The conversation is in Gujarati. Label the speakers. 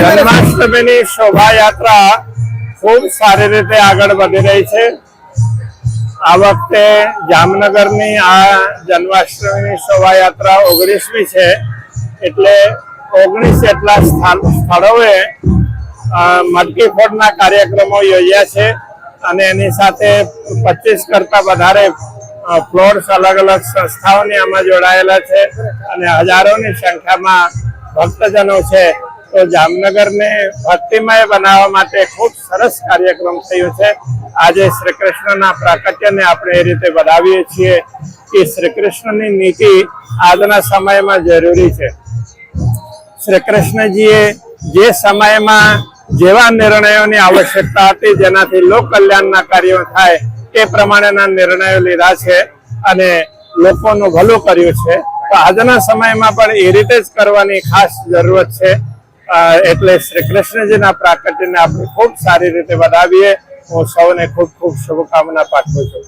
Speaker 1: જન્માષ્ટમીની શોભાયાત્રા ખૂબ સારી રીતે આગળ વધી રહી છે. આ વખતે જામનગરની આ જન્માષ્ટમીની શોભાયાત્રા ઓગણીસમી છે. એટલે ઓગણીસ જેટલા સ્થળોએ મટકી ફોડના કાર્યક્રમો યોજ્યા છે અને એની સાથે પચીસ કરતા વધારે ફ્લોર્સ અલગ અલગ સંસ્થાઓની આમાં જોડાયેલા છે અને હજારોની સંખ્યામાં ભક્તજનો છે. તો જામનગરને ભક્તિમય બનાવવા માટે ખૂબ સરસ કાર્યક્રમ થયો છે. આજે શ્રી કૃષ્ણના પ્રાકટ્યને આપણે એ રીતે વધાવીએ છીએ કે શ્રી કૃષ્ણની નીતિ આજના સમયમાં જરૂરી છે. શ્રી કૃષ્ણજીએ જે સમયમાં જેવા નિર્ણયોની આવશ્યકતા હતી, જેનાથી લોક કલ્યાણના કાર્યો થાય, એ પ્રમાણેના નિર્ણયો લીધા છે અને લોકોનું ભલું કર્યું છે. તો આજના સમયમાં પણ એ રીતે જ કરવાની ખાસ જરૂરત છે. એટલે શ્રી કૃષ્ણજીના પ્રાકટ્યને આપણે ખૂબ સારી રીતે વધાવીએ હું સૌને ખૂબ ખૂબ શુભકામના પાઠવું છું.